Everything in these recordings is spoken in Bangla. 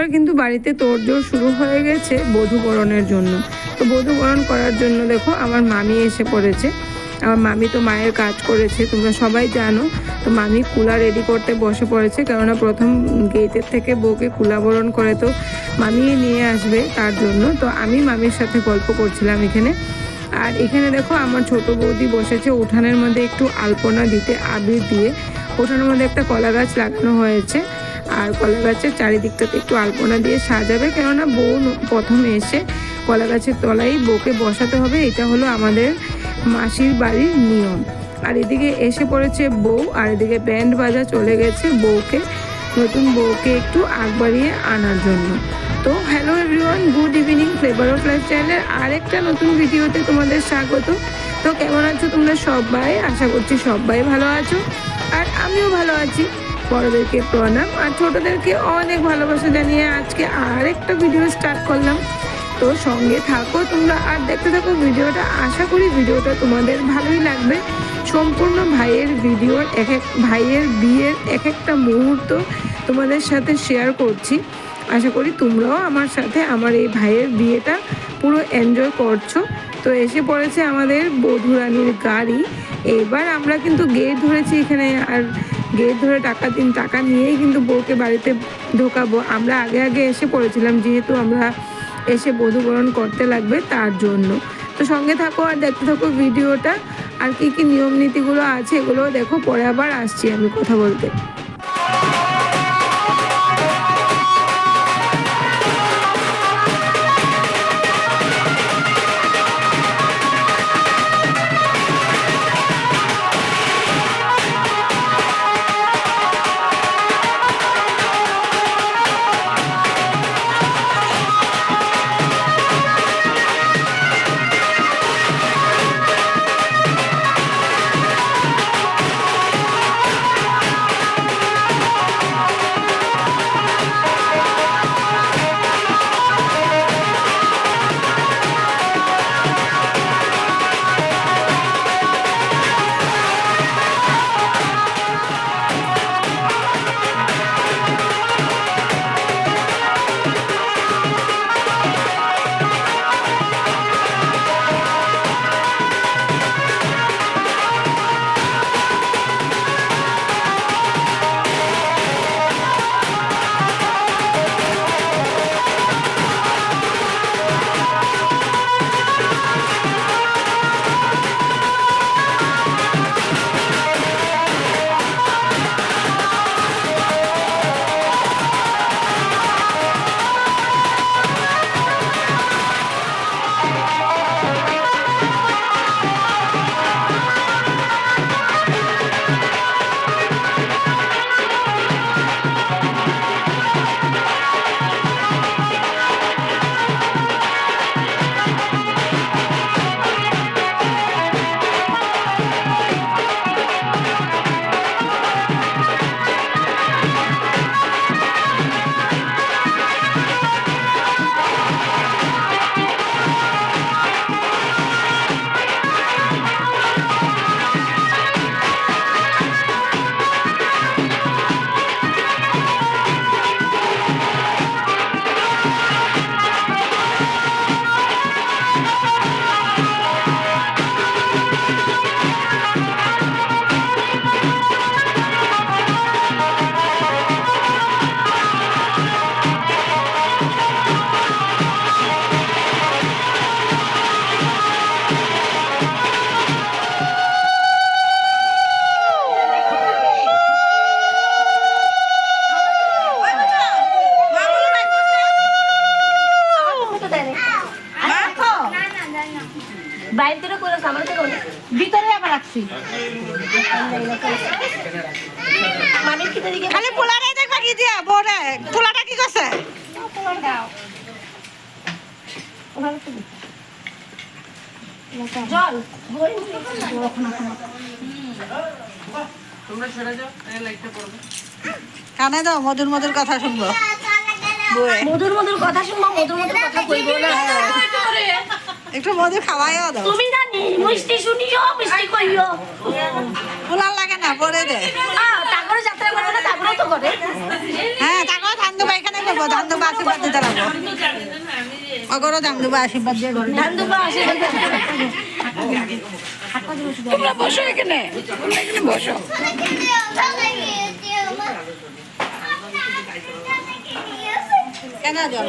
এবার কিন্তু বাড়িতে তোড়জোড় শুরু হয়ে গেছে বধূবরণের জন্য। তো বধূবরণ করার জন্য দেখো আমার মামি এসে পড়েছে। আমার মামি তো মায়ের কাজ করেছে, তোমরা সবাই জানো। তো মামি কুলা রেডি করতে বসে পড়েছে, কেননা প্রথম গেটের থেকে বউকে কুলাবরণ করে তো মামি নিয়ে আসবে তার জন্য। তো আমি মামির সাথে গল্প করছিলাম এখানে। আর এখানে দেখো আমার ছোট বৌদি বসেছে উঠানের মধ্যে একটু আলপনা দিতে আবির দিয়ে। উঠানের মধ্যে একটা কলা গাছ লাগানো হয়েছে। আর কলা গাছের চারিদিকটাতে একটু আলপনা দিয়ে সাজাবে, কেননা বউ প্রথম এসে কলা গাছের তলায় বউকে বসাতে হবে, এটা হলো আমাদের মাসির বাড়ির নিয়ম। আর এদিকে এসে পড়েছে বউ, আর এদিকে ব্যান্ড বাজা চলে গেছে বউকে, নতুন বউকে একটু আগ বাড়িয়ে আনার জন্য। তো hello everyone, good evening, flavour of life চ্যানেলের আরেকটা নতুন ভিডিওতে তোমাদের স্বাগত। তো কেমন আছো তোমরা সবাই? আশা করছি সবাই ভালো আছো, আর আমিও ভালো আছি। বড়দেরকে প্রণাম আর ছোটদেরকে অনেক ভালোবাসা জানিয়ে আজকে আরেকটা ভিডিও স্টার্ট করলাম। তো সঙ্গে থাকো তোমরা আর দেখতে থাকো ভিডিওটা। আশা করি ভিডিওটা তোমাদের ভালোই লাগবে। সম্পূর্ণ ভাইয়ের ভিডিওর এক এক ভাইয়ের বিয়ের এক একটা মুহূর্ত তোমাদের সাথে শেয়ার করছি। আশা করি তোমরাও আমার সাথে আমার এই ভাইয়ের বিয়েটা পুরো এনজয় করছ। তো এসে পড়েছে আমাদের বধুরানীর গাড়ি। এবার আমরা কিন্তু গেট ধরেছি এখানে আর গেট ধরে টাকা দিন, টাকা নিয়েই কিন্তু বউকে বাড়িতে ঢোকাবো। আমরা আগে আগে এসে পড়েছিলাম, যেহেতু আমরা এসে বধুবরণ করতে লাগবে তার জন্য। তো সঙ্গে থাকো আর দেখতে থাকো ভিডিওটা। আর কি কি নিয়ম নীতিগুলো আছে এগুলো দেখো, পরে আবার আসছি আমি কথা বলতে। খালি দেখবা কি কানে দাও মধুর মধুর কথা শুনব। মধুর মধুর কথা শুনব মধুর মধুর কথা কইবো না একটু মধু খাওয়াইও দাও। তুমি না মিষ্টি শুনিও মিষ্টি কইও। লাগে না পরে দে। তারপরে যাত্রা করবে না তারপরে তো করে। হ্যাঁ তারপর ঠান্ডু পায়খানা লাগবো ধান দেবো আশীর্বাদ দিতে লাগবো। দেবো আশীর্বাদ দিয়ে ঘরে ধান দুবা আসে তোমরা বসো এখানে তোমরা এখানে বসো। কেন জল?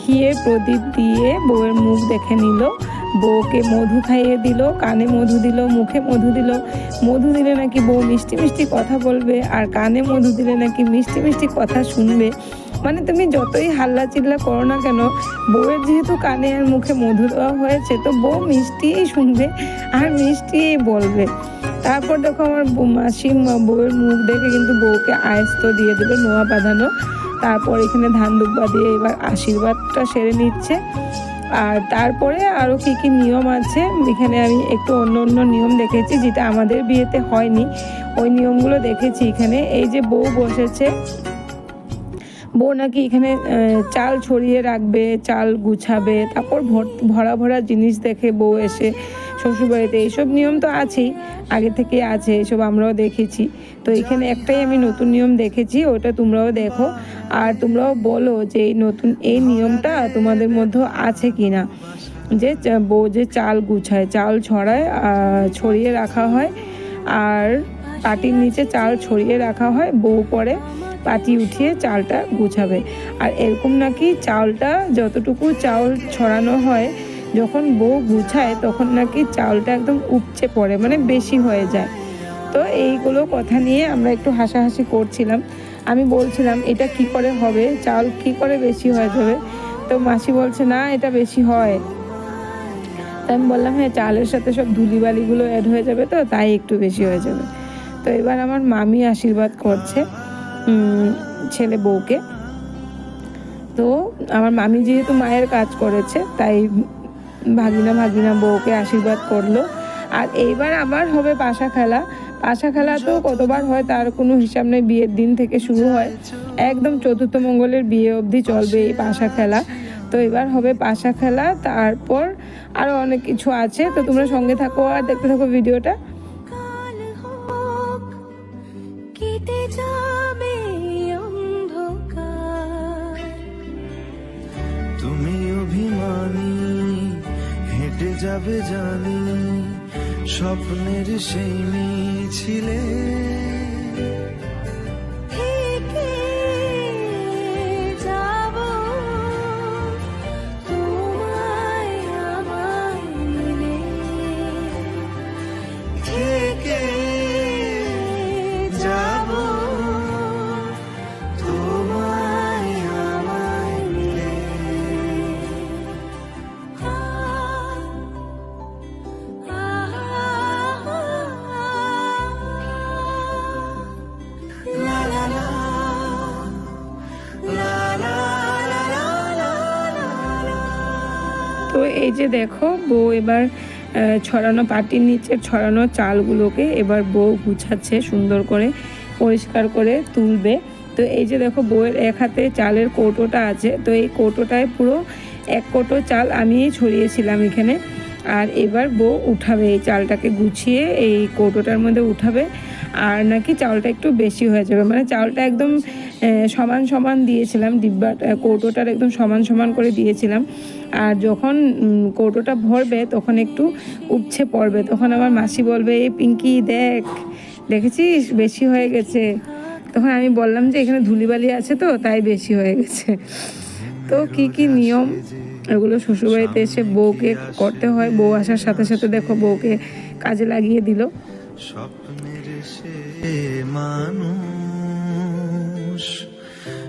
ঘিয়ে প্রদীপ দিয়ে বউয়ের মুখ দেখে নিল। বউকে মধু খাইয়ে দিল, কানে মধু দিল, মুখে মধু দিল। মধু দিলে নাকি বউ মিষ্টি মিষ্টি কথা বলবে আর কানে মধু দিলে নাকি মিষ্টি মিষ্টি কথা শুনবে। মানে তুমি যতই হাল্লা চিল্লা করো না কেন, বউয়ের যেহেতু কানে আর মুখে মধু দেওয়া হয়েছে, তো বউ মিষ্টিই শুনবে আর মিষ্টিই বলবে। তারপর দেখো আমার মাসি বউয়ের মুখ দেখে কিন্তু বউকে আয়স্ত দিয়ে দিল, নোয়া বাঁধানো। তারপর এখানে ধান দুব্বা দিয়ে এবার আশীর্বাদটা সেরে নিচ্ছে। আর তারপরে আরও কী কী নিয়ম আছে? এখানে আমি একটু অন্য অন্য নিয়ম দেখেছি যেটা আমাদের বিয়েতে হয়নি। ওই নিয়মগুলো দেখেছি এখানে। এই যে বউ বসেছে, বউ নাকি এখানে চাল ছড়িয়ে রাখবে, চাল গুছাবে, তারপর ভর- ভরা ভরা জিনিস দেখে বউ এসে শ্বশুরবাড়িতে এইসব নিয়ম তো আছেই। আগে থেকে আছে, এসব আমরাও দেখেছি। তো এখানে একটাই আমি নতুন নিয়ম দেখেছি, ওটা তোমরাও দেখো। আর তোমরাও বলো যে এই নতুন, এই নিয়মটা তোমাদের মধ্যে আছে কি না যে বউ যে চাল গুছায়, চাল ছড়ায় ছড়িয়ে রাখা হয়, আর পাটির নিচে চাল ছড়িয়ে রাখা হয়, বউ পরে পাটি উঠিয়ে চালটা গুছাবে। আর এরকম নাকি চালটা যতটুকু চাল ছড়ানো হয় যখন বউ গুছায় তখন নাকি চালটা একদম উপচে পড়ে মানে বেশি হয়ে যায়। তো এইগুলো কথা নিয়ে আমরা একটু হাসাহাসি করছিলাম। আমি বলছিলাম, এটা কি করে হবে? চাল কি করে বেশি হয়ে যাবে? তো মাসি বলছে, না, এটা বেশি হয়। তো আমি বললাম হ্যাঁ চালের সাথে সব ধুলিবালিগুলো অ্যাড হয়ে যাবে তো, তাই একটু বেশি হয়ে যাবে। তো এবার আমার মামি আশীর্বাদ করছে ছেলে বউকে। তো আমার মামি যেহেতু মায়ের কাজ করেছে, তাই ভাগিনা ভাগিনা বউকে আশীর্বাদ করল। আর এইবার আবার হবে পাশা খেলা। পাশা খেলা তো কতবার হয় তার কোনো হিসাব নেই। বিয়ের দিন থেকে শুরু হয়। একদম চতুর্থ মঙ্গলের বিয়ে অবধি চলবে এই পাশা খেলা। তো এবার হবে পাশা খেলা, তারপর আরও অনেক কিছু আছে। তো তোমরা সঙ্গে থাকো আর দেখতে থাকো ভিডিওটা। হেঁটে যাবে জানি স্বপ্নের সেই মিছিলে যে দেখো, বউ এবার ছড়ানো পাটির নিচে ছড়ানো চালগুলোকে এবার বউ গুছাচ্ছে সুন্দর করে, পরিষ্কার করে তুলবে। তো এই যে দেখো, বউয়ের এক হাতে চালের কৌটোটা আছে, তো এই কৌটোটায় পুরো এক কৌটো চাল আমি ছড়িয়েছিলাম এখানে। আর এবার বউ উঠাবে, এই চালটাকে গুছিয়ে এই কৌটোটার মধ্যে উঠাবে। আর নাকি চালটা একটু বেশি হয়ে যাবে মানে চালটা একদম সমান সমান দিয়েছিলাম ডিব্বা কৌটোটার একদম সমান সমান করে দিয়েছিলাম। আর যখন কৌটোটা ভরবে, তখন একটু উপছে পড়বে। তখন আমার মাসি বলবে, এই পিঙ্কি, দেখ, দেখেছিস? বেশি হয়ে গেছে। তখন আমি বললাম যে, এখানে ধুলিবালি আছে তো, তাই বেশি হয়ে গেছে। তো কি কি নিয়ম, এগুলো শ্বশুরবাড়িতে এসে বউকে করতে হয়। বউ আসার সাথে সাথে দেখো, বউকে কাজে লাগিয়ে দিল। স্বপ্নের সে মানুষ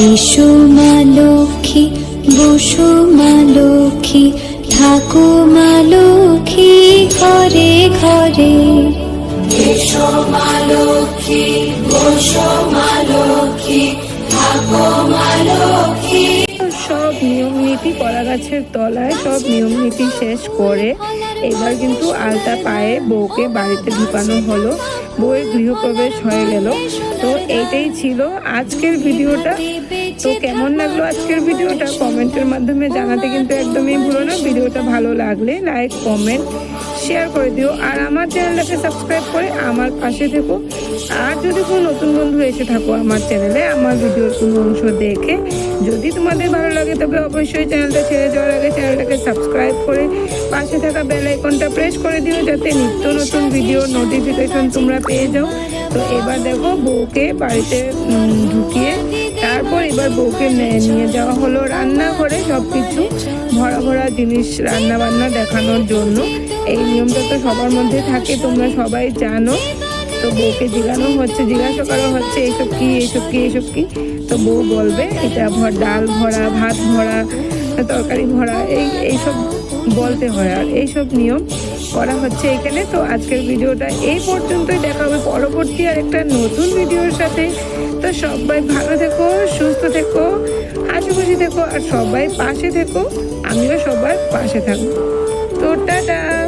এসো মা লক্ষ্মী বসো মা লক্ষ্মী থাকো মা লক্ষ্মী ঘরে ঘরে। এসো মা লক্ষ্মী বসো মা লক্ষ্মী থাকো মা লক্ষ্মী। সব নিয়ম নীতি কলা গাছের তলায় সব নিয়ম নীতি শেষ করে এবার কিন্তু আলতা পায়ে বউকে বাড়িতে ঢুকানো হলো। বউয়ের গৃহপ্রবেশ হয়ে গেল। তো এইটাই ছিল আজকের ভিডিওটা। তো কেমন লাগল আজকের ভিডিওটা? কমেন্টের মাধ্যমে জানাতে কিন্তু একদমই ভুলো না। ভিডিওটা ভালো লাগলে লাইক, কমেন্ট, শেয়ার করে দিও। আর আমার চ্যানেলটাকে সাবস্ক্রাইব করে আমার পাশে থেকো। আর যদি কোনো নতুন বন্ধু এসে থাকো আমার চ্যানেলে, আমার ভিডিওর কোনো অংশ দেখে যদি তোমাদের ভালো লাগে, তবে অবশ্যই চ্যানেলটা ছেড়ে যাওয়ার চ্যানেলটাকে সাবস্ক্রাইব করে পাশে থাকা বেল আইকনটা প্রেস করে দিও যাতে নিত্য নতুন ভিডিও নোটিফিকেশন তোমরা পেয়ে যাও। তো এবার দেখো বউকে বাড়িতে ঢুকিয়ে তারপর এবার বউকে নিয়ে যাওয়া হলো রান্নাঘরে সব কিছু ভরা ভরা জিনিস রান্না বান্না দেখানোর জন্য। এই নিয়মটা তো সবার মধ্যে থাকে, তোমরা সবাই জানো। তো বউকে জিজ্ঞানো হচ্ছে, জিজ্ঞাসা করা হচ্ছে এইসব কি এইসব কি এইসব কি? তো বউ বলবে, এটা ভর, ডাল ভরা, ভাত ভরা, তরকারি ভরা, এই, এইসব বলতে হয় আর এইসব নিয়ম করা হচ্ছে এখানে। তো আজকের ভিডিওটা এই পর্যন্তই, দেখা হবে পরবর্তী আর একটা নতুন ভিডিওর সাথে। তো সবাই ভালো থেকো, সুস্থ থেকো, হাসি খুশি থেকো আর সবাই পাশে থেকো। আমিও সবার পাশে থাকব। তো টাটা।